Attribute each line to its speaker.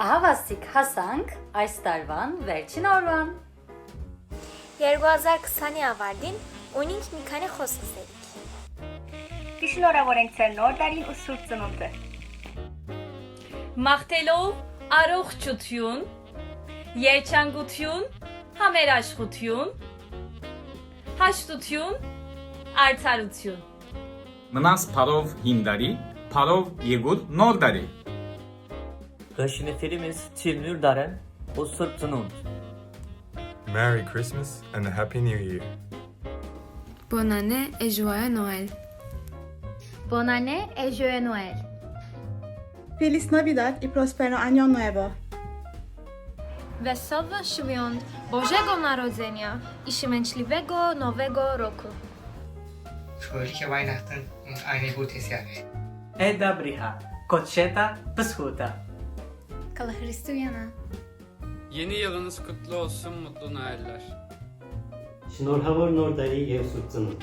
Speaker 1: Ահավասիկ հասանք այս տարվան վերջին օրվան։
Speaker 2: 2020-ի ավարտին ունենք մի քանի խոսք ասելիք։
Speaker 3: Շնորհավոր ենք ձեր նոր տարին ու սուրբ ծնունդը։
Speaker 4: Մաղթելով առողջություն, երջանկություն, համերաշխություն, հաշտություն, արդարություն։
Speaker 5: Մնաս parov հինդարի, parov եղուտ նոր դարի։
Speaker 6: Gășineferimiz Çilnür Daren, o Sırp Tınund.
Speaker 7: Merry Christmas and a Happy New Year.
Speaker 8: Bonne année et joyeux Noël.
Speaker 2: Bonne année et joyeux Noël.
Speaker 9: Feliz Navidad y prospero año nuevo.
Speaker 2: Wesołego świąt Bożego Narodzenia i szczęśliwego Nowego Roku.
Speaker 10: Fröhliche Weihnachten und eine gute Jahre.
Speaker 6: Eda Briha, Kotşeta, Pıshuta.
Speaker 2: Kala Hristiyana.
Speaker 11: Yeni yılınız kutlu olsun, mutlu Noeller.
Speaker 12: Şnorhavor Nordali Yevsutsun'un.